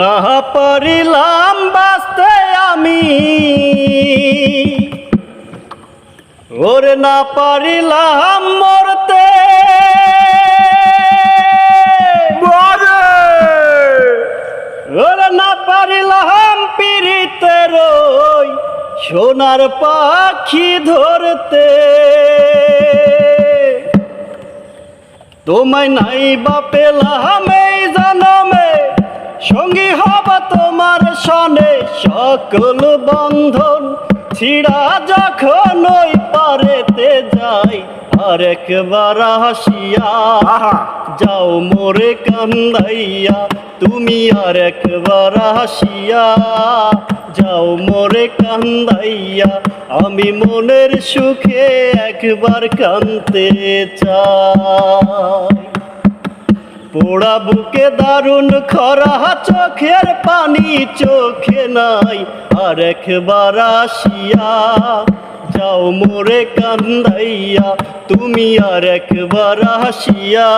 না পারিলাম বাঁচতে আমি। ওরে না পারিলাম মরতে। ওরে না পারিলাম পিড়িতে রই সোনার পাখি ধরতে। তোমায় নাই বা পেলাম এই জনমে সঙ্গী হব তোমার সনে। সকল বন্ধন ছিড়া যখন ওই পারেতে যাই আরেকবার হাসিয়া যাও মোরে কান্দাইয়া তুমি আর একবার হাসিয়া যাও মোরে কান্দাইয়া আমি মনের সুখে একবার কানতে চাই। পোড়া বুকে দারুণ খরা, চোখের পানি চোখে নাই। আর একবার আসিয়া যাও মোরে কান্দাইয়া, তুমি আর একবার আসিয়া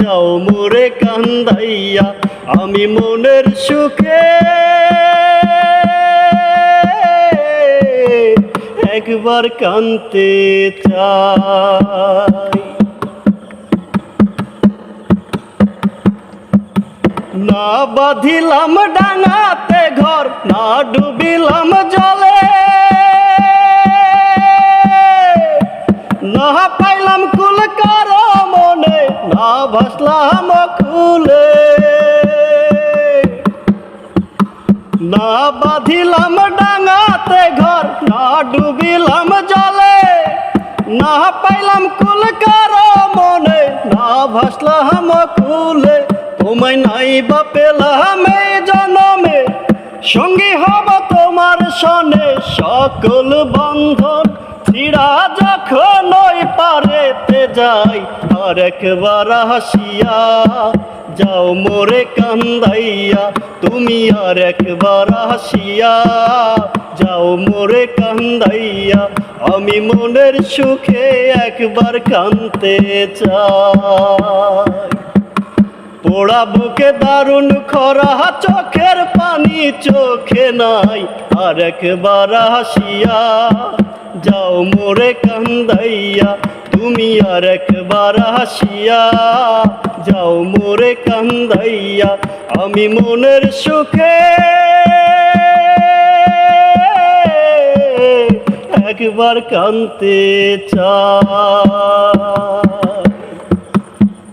যাও মোরে কান্দাইয়া, আমি মনের সুখে একবার কানতে চাই। না বাঁধিলাম ডাঙাতে ঘর, না ডুবিলাম জলে। না পাইলাম কুল কারও মনে, না ভাসলাম খুলে না বাঁধিলাম ডাঙাতে ঘর, না ডুবিলাম জলে। না পাইলাম কুল কারও মনে, না ভাসলাম খুলে তোমায় নাই বা পেলাম এই জনমে, সঙ্গী হব তোমার সনে। সকল বন্ধন ছিড়া যখন ওই পারেতে যাই, আর একবার হাসিয়া যাও মোরে কান্দাইয়া, তুমি আর একবার হাসিয়া যাও মোরে কান্দাইয়া, আমি মনের সুখে একবার কানতে চাই। পোড়া বুকে দারুণ খরা, চোখের পানি চোখে নাই। আর একবার হাসিয়া যাও মোরে কান্দাইয়া, তুমি আর একবার হাসিয়া যাও মোরে কান্দাইয়া, আমি মনের সুখে একবার কানতে চাই।